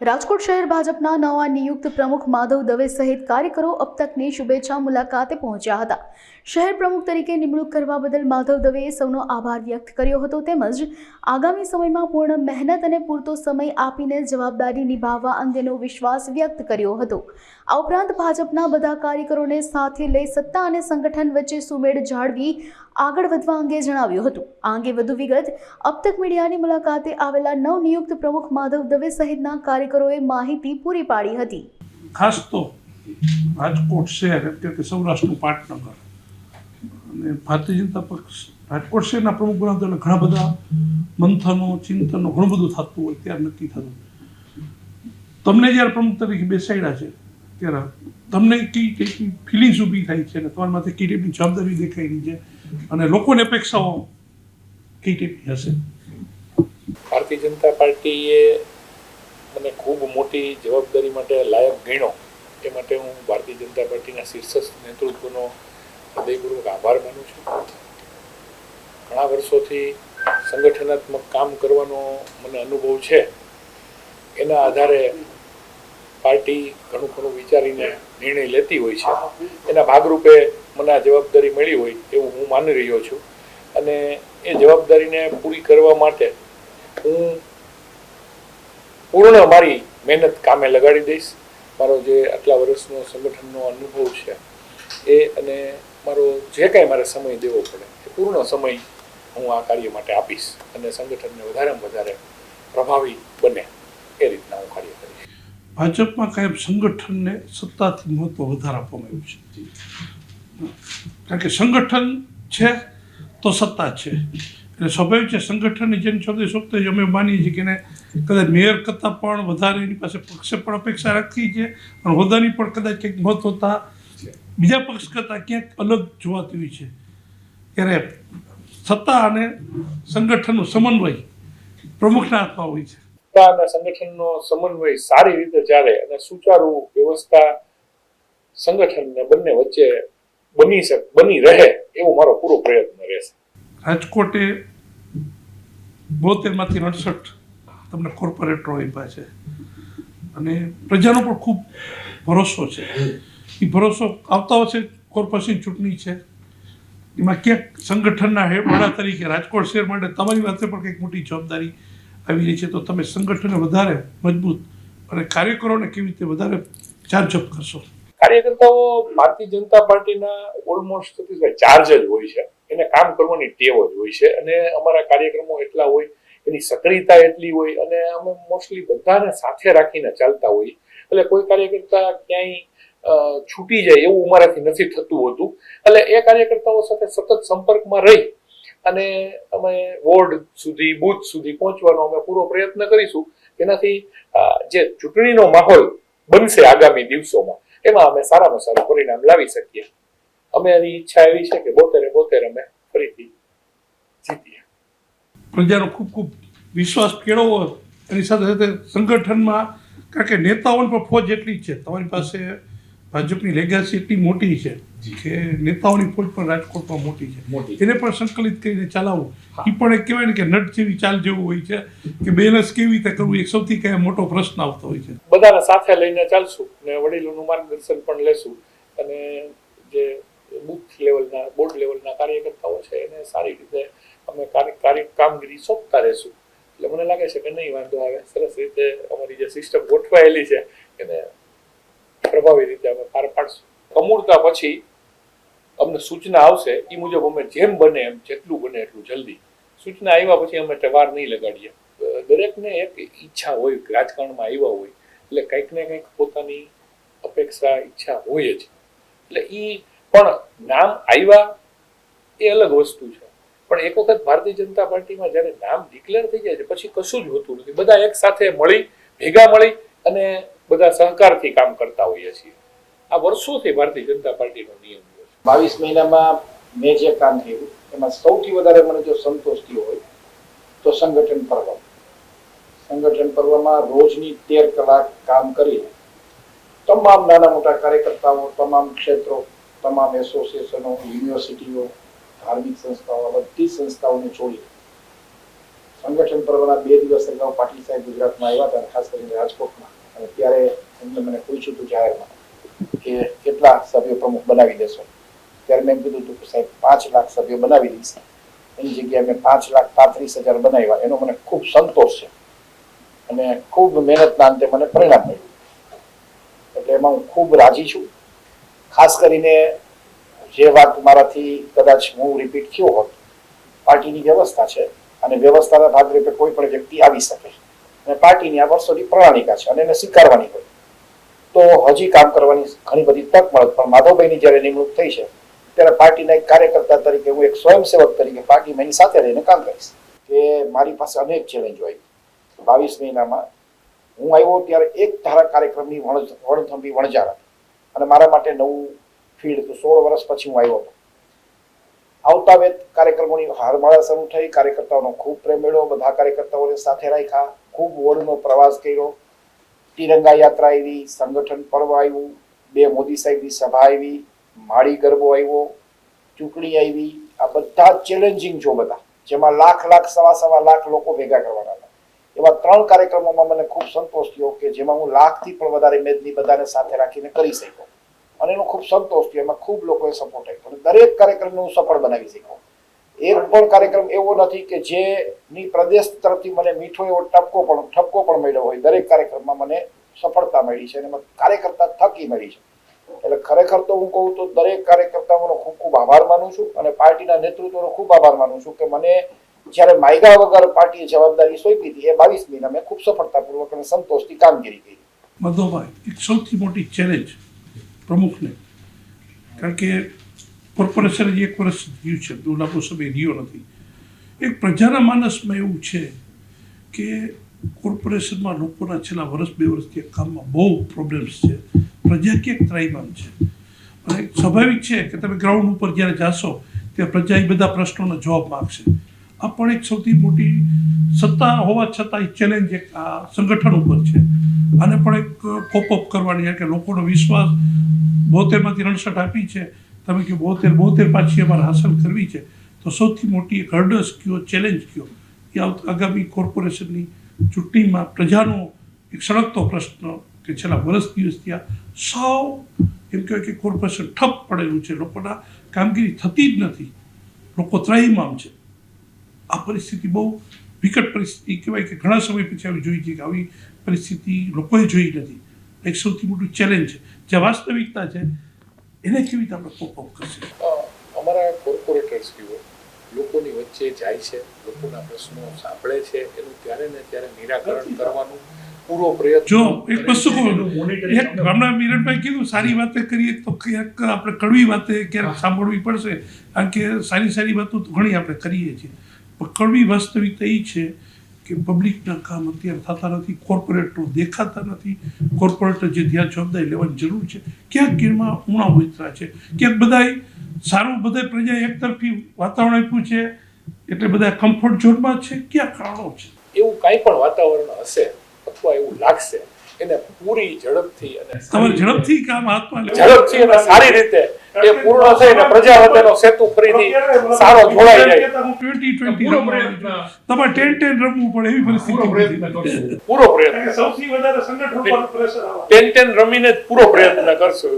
રાજકોટ શહેર ભાજપના નવા નિયુક્ત પ્રમુખ માધવ દવે સહિત કાર્યકરો અબતકની શુભેચ્છા મુલાકાતે પહોંચ્યા હતા. શહેર પ્રમુખ તરીકે નિમણૂક કરવા બદલ માધવ દવેએ સૌનો આભાર વ્યક્ત કર્યો હતો તેમજ આગામી સમયમાં પૂર્ણ મહેનત અને પૂરતો સમય આપીને જવાબદારી નિભાવવા અંગેનો વિશ્વાસ વ્યક્ત કર્યો હતો. આ ઉપરાંત ભાજપના બધા કાર્યકરોને સાથે લઈ સત્તા અને સંગઠન વચ્ચે સુમેળ જાળવી આગળ વધવા અંગે જણાવ્યું હતું. આ અંગે વધુ વિગત અબતક મીડિયાની મુલાકાતે આવેલા નવનિયુક્ત પ્રમુખ માધવ દવે સહિતના કાર્યકરોએ માહિતી પૂરી પાડી હતી. ખાસ તો રાજકોટ શહેર એટલે સૌરાષ્ટ્રનું પાટનગર અને ભારતીય જનતા પક્ષ, રાજકોટ શહેરના પ્રમુખ બનાવતા એટલે ઘણા બધા મંથનો, ચિંતનો, ઘણું બધું થતું હોય ત્યારે નક્કી થતું. તમને જ્યારે પ્રમુખ તરીકે બેસાડ્યા છે, ત્યારે તમને કઈ કઈ ફિલિંગ્સ ઊભી થાય છે અને તમારા માથે કઈ ટાઈપની જવાબદારી દેખાઈ છે? અને લોકોની અપેક્ષાઓ કઈ ટાઈપની હશે? ભારતીય જનતા પાર્ટીએ મને ખૂબ મોટી જવાબદારી માટે લાયક ગણ્યો. એ માટે હું ભારતીય જનતા પાર્ટીના શીર્ષસ્થ નેતૃત્વનો હૃદયપૂર્વક આભાર માનું છું. ઘણા વર્ષોથી સંગઠનાત્મક કામ કરવાનો મને અનુભવ છે. એના આધારે પાર્ટી ઘણું ઘણું વિચારીને નિર્ણય લેતી હોય છે. એના ભાગરૂપે મને આ જવાબદારી મળી હોય એવું હું માની રહ્યો છું. અને એ જવાબદારીને પૂરી કરવા માટે હું પૂર્ણ મારી મહેનત કામે લગાડી દઈશ. મારો જે આટલા વર્ષનો સંગઠનનો અનુભવ છે એ અને મારો જે કાંઈ મારે સમય દેવો પડે એ પૂર્ણ સમય હું આ કાર્ય માટે આપીશ અને સંગઠનને વધારેમાં વધારે પ્રભાવી બને એ રીતના હું કાર્ય કરીશ. ભાજપમાં કાંઈ સંગઠનને સત્તાથી મહત્વ વધારે આપવામાં આવ્યું છે? કારણ કે સંગઠન છે તો સત્તા છે. એટલે સ્વાભાવિક છે સંગઠનની જેમ ચોથી સપ્તાહ અમે માનીએ છીએ કે કદાચ મેયર કરતાં પણ વધારે એની પાસે પક્ષે પણ અપેક્ષા રાખી છે અને હોદ્દાની પણ કદાચ કંઈક મહત્વતા બીજા પક્ષ કરતાં ક્યાંક અલગ જોવાતી હોય છે. ત્યારે સત્તા અને સંગઠનનો સમન્વય પ્રમુખના હાથમાં હોય છે. સત્તા અને સંગઠનનો સમન્વય સારી રીતે ચાલે અને સુચારુ વ્યવસ્થા સંગઠનને બંને વચ્ચે બની શકે બની રહે એવો મારો પૂરો પ્રયત્ન રહેશે. રાજકોટે બોતેરમાંથી અડસઠ તમને કોર્પોરેટરો આપ્યા છે. અને પ્રજાનો પણ ખૂબ ભરોસો છે. એ ભરોસો આવતા વર્ષે કોર્પોરેશન ચૂંટણી છે. એમાં ક્યાંક સંગઠનના વડા તરીકે રાજકોટ શહેર માટે તમારી પાસે પણ કંઈક મોટી જવાબદારી આવી રહી છે. તો તમે સંગઠનને વધારે મજબૂત અને કાર્યકરોને કેવી રીતે વધારે ચાર્જઅપ કરશો? કાર્યકર્તાઓ ભારતીય જનતા પાર્ટીના ઓલમોસ્ટ ચાર્જ જ હોય છે. એને કામ કરવાની ટેવ જ હોય છે. અને અમારા કાર્યક્રમો એટલા હોય, એની સક્રિયતા એટલી હોય અને અમે મોસ્ટલી બધાને સાથે રાખીને ચાલતા હોઈએ. એટલે કોઈ કાર્યકર્તા ક્યાંય છૂટી જાય એવું અમારાથી નથી થતું હોતું. એટલે એ કાર્યકર્તાઓ સાથે સતત સંપર્કમાં રહી અને અમે વોર્ડ સુધી, બૂથ સુધી પહોંચવાનો અમે પૂરો પ્રયત્ન કરીશું. એનાથી જે ચૂંટણીનો માહોલ બનશે આગામી દિવસોમાં એમાં અમે સારામાં સારું પરિણામ લાવી શકીએ. અમે એની ઈચ્છા એવી છે કે બોતેરે બોતેર અમે ફરીથી જીતીએ. પ્રજાનો ખૂબ ખૂબ વિશ્વાસ કેળવવો એની સાથે સાથે સંગઠનમાં કારણ કે નેતાઓની પણ ફોજ એટલી જ છે. તમારી પાસે ભાજપની લેગેસી એટલી મોટી છે કે નેતાઓની ફોજ પણ રાજકોટમાં મોટી મોટી. છે એને પણ સંકલિત કરીને ચલાવવું એ પણ એક કહેવાય ને કે નટ જેવી ચાલ જેવું હોય છે કે બેલેન્સ કેવી રીતે કરવું એક સૌથી કઈ મોટો પ્રશ્ન આવતો હોય છે. બધાને સાથે લઈને ચાલશું ને વડીલોનું માર્ગદર્શન પણ લેશું અને જે બુથ લેવલના બોર્ડ લેવલના કાર્યકર્તાઓ છે એને સારી રીતે અમે કાર્ય કાર્ય કામગીરી સોંપતા રહેશું. એટલે મને લાગે છે કે નહીં વાંધો આવે. સરસ રીતે અમારી જે સિસ્ટમ ગોઠવાયેલી છે એને પ્રભાવી રીતે અમે પાર પાડશું. અમૂળતા પછી અમને સૂચના આવશે એ મુજબ અમે જેમ બને એમ જેટલું બને એટલું જલ્દી. સૂચના આવ્યા પછી અમે વાર નહીં લગાડીએ. દરેકને એક ઈચ્છા હોય રાજકારણમાં આવ્યા હોય, એટલે કંઈક ને કંઈક પોતાની અપેક્ષા, ઈચ્છા હોય જ. એટલે એ પણ નામ આવ્યા એ અલગ વસ્તુ છે. પણ એક વખત ભારતીય જનતા પાર્ટીમાં જ્યારે નામ ડિક્લેર થઈ જાય છે, પછી કશું જ હોતું નથી. બધા એક સાથે મળી, ભેગા મળી અને બધા સહકારથી કામ કરતા હોઈએ છીએ. આ વર્ષોથી ભારતીય જનતા પાર્ટીનો નિયમ બાવીસ મહિનામાં મેં જે કામ કર્યું, એમાં સૌથી વધારે મને જો સંતોષ થયો હોય, તો સંગઠન પર્વ સંગઠન પર્વમાં રોજની તેર કલાક કામ કરીને, તમામ નાના મોટા કાર્યકર્તાઓ, તમામ ક્ષેત્રો, તમામ એસોસિએશનો, યુનિવર્સિટીઓ, ધાર્મિક સંસ્થાઓ બધી સંસ્થાઓને છોડી સંગઠન પર્વના બે દિવસ અગાઉ પાટીલ સાહેબ ગુજરાતમાં આવ્યા હતા, ખાસ કરીને રાજકોટમાં. અને ત્યારે એમને મને પૂછ્યું હતું જાહેરમાં કે કેટલા સભ્યો પ્રમુખ બનાવી દેશો. ત્યારે મેં કીધું હતું કે સાહેબ, પાંચ લાખ સભ્યો બનાવી દઈશ. એની જગ્યાએ મેં પાંચ લાખ પાંત્રીસ હજાર બનાવ્યા. એનો મને ખૂબ સંતોષ છે. અને ખૂબ મહેનતના અંતે મને પરિણામ મળ્યું. એટલે એમાં હું ખૂબ રાજી છું. ખાસ કરીને જે વાત મારાથી કદાચ હું રિપીટ થયો હોત, પાર્ટીની વ્યવસ્થા છે અને વ્યવસ્થાના ભાગરૂપે કોઈ પણ વ્યક્તિ આવી શકે. અને પાર્ટીની આ વર્ષોની પ્રણાલિકા છે અને એને સ્વીકારવાની હોય. તો હજી કામ કરવાની ઘણી બધી તક મળત પણ માધવભાઈની જ્યારે નિમણૂક થઈ છે, ત્યારે પાર્ટીના એક કાર્યકર્તા તરીકે હું એક સ્વયંસેવક તરીકે પાર્ટીમાં એની સાથે રહીને કામ કરીશ. કે મારી પાસે અનેક ચેલેન્જો આવી બાવીસ મહિનામાં હું આવ્યો ત્યારે એક ધારા કાર્યક્રમની વણ વણથંભી વણઝાર હતી. અને મારા માટે નવું ફીલ્ડ હતું. સોળ વર્ષ પછી હું આવ્યો હતો. આવતા વેત કાર્યક્રમોની હારમાળા શરૂ થઈ. કાર્યકર્તાઓનો ખૂબ પ્રેમ મળ્યો બધા કાર્યકર્તાઓને સાથે રાખ્યા. ખૂબ વોર્ડનો પ્રવાસ કર્યો. તિરંગા યાત્રા આવી, સંગઠન પર્વ આવ્યું, બે મોદી સાહેબની સભા આવી, માળી ગરબો આવ્યો, ચૂંટણી આવી, આ બધા ચેલેન્જિંગ જો બધા જેમાં લાખ લાખ, સવા સવા લાખ લોકો ભેગા કરવાના હતા. એવા ત્રણ કાર્યક્રમોમાં મને ખૂબ સંતોષ થયો કે જેમાં હું લાખથી પણ વધારે મેદની બધાને સાથે રાખીને કરી શક્યો. અને એનો ખૂબ સંતોષ થયો, એમાં ખૂબ લોકોએ સપોર્ટ આપ્યો. અને દરેક કાર્યક્રમને હું સફળ બનાવી શક્યો. એક પણ કાર્યક્રમ એવો નથી કે જેની પ્રદેશ તરફથી મને મીઠો એવો ટપકો પણ, ઠપકો પણ મળ્યો હોય. દરેક કાર્યક્રમમાં મને સફળતા મળી છે અને કાર્યકર્તા થકી મળી છે. એટલે ખરેખર તો હું કહું તો દરેક કાર્યકર્તાઓનો ખૂબ ખૂબ આભાર માનું છું અને પાર્ટીના નેતૃત્વનો ખૂબ આભાર માનું છું કે મને જ્યારે માયગા વગર પાર્ટીએ જવાબદારી સોંપી હતી એ બાવીસ મહિના મેં ખૂબ સફળતાપૂર્વક અને સંતોષથી કામગીરી કરી. મધોભાઈ, એક સૌથી મોટી ચેલેન્જ પ્રમુખને. કારણ કે કોર્પોરેશન હજી એક વર્ષ થયું છે લાંબો સમય રહ્યો નથી. એક પ્રજાના માનસમાં એવું છે કે કોર્પોરેશનમાં લોકોના છેલ્લા વર્ષ, બે વર્ષથી કામમાં બહુ પ્રોબ્લેમ્સ છે. પ્રજા ક્યાંક ત્રાઈમામ છે? અને સ્વાભાવિક છે કે તમે ગ્રાઉન્ડ ઉપર જ્યારે જાશો ત્યારે પ્રજા એ બધા પ્રશ્નોનો જવાબ માગશે. આ પણ એક સૌથી મોટી સત્તા હોવા છતાં ચેલેન્જ એક આ સંગઠન ઉપર છે. આને પણ એક કોપઅપ કરવાની કે લોકોનો વિશ્વાસ બોતેરમાંથી રણસઠ આપી છે. તમે કે બોતેર બોતેર પાછી અમારે હાંસલ કરવી છે. તો સૌથી મોટી એક હર્ડસ કયો ચેલેન્જ કયો? એ આગામી કોર્પોરેશનની ચૂંટણીમાં પ્રજાનો એક સળગતો પ્રશ્ન કે છેલ્લા વર્ષ દિવસથી આ સાવ એમ કહેવાય કે કોર્પોરેશન ઠપ પડેલું છે. લોકોના કામગીરી થતી જ નથી. લોકો ત્રાહીમામ છે. આ પરિસ્થિતિ બહુ વિકટ પરિસ્થિતિ. કહેવાય કે ઘણા સમય પછી આવી જોઈ છે કે આવી પરિસ્થિતિ લોકોએ જોઈ નથી. એક સૌથી મોટું ચેલેન્જ છે. જે વાસ્તવિકતા છે એને કેવી રીતે આપણે કોપ અપ કરશે અમારા કોર્પોરેટર્સ કીઓ લોકોની વચ્ચે જાય છે લોકોના પ્રશ્નો સાંભળે છે એનું ત્યારે ને ત્યારે નિરાકરણ કરવાનું પૂરો પ્રયત્ન જો એક વસ્તુ કહું એક હમણાં મિરનભાઈ કીધું સારી વાતે કરીએ તો ક્યાંક આપણે કડવી વાતે ક્યારેક સાંભળવી પડશે. કારણ કે સારી સારી વાતો તો ઘણી આપણે કરીએ છીએ. પણ કડવી વાસ્તવિકતા એ છે કે પબ્લિકના કામ અત્યારે થતા નથી કોર્પોરેટરો દેખાતા નથી. કોર્પોરેટર જે ધ્યાન જવાબદારી લેવાની જરૂર છે ક્યાંક ગીરમાં ઉણા ઉતરા છે. ક્યાંક બધાય સારું બધા પ્રજા એક તરફી વાતાવરણ આપ્યું છે એટલે બધા કમ્ફર્ટ ઝોનમાં છે. ક્યાં કારણો છે? એવું કાંઈ પણ વાતાવરણ હશે અથવા એવું લાગશે એને પૂરી ઝડપથી અને તમારે ઝડપથી કામ હાથમાં ઝડપથી અને સારી રીતે એ પૂર્ણ થઈને પ્રજા વચ્ચેનો સેતુ ફરીથી સારો જોડાઈ જાય. ટ્વેન્ટી ટ્વેન્ટી પ્રયત્ન. તમારે ટેન ટેન રમવું પડે એવી પરિસ્થિતિ પૂરો પ્રયત્ન સૌથી વધારે સંગઠન પર પ્રેશર ટેન ટેન રમીને જ પૂરો પ્રયત્ન કરશું.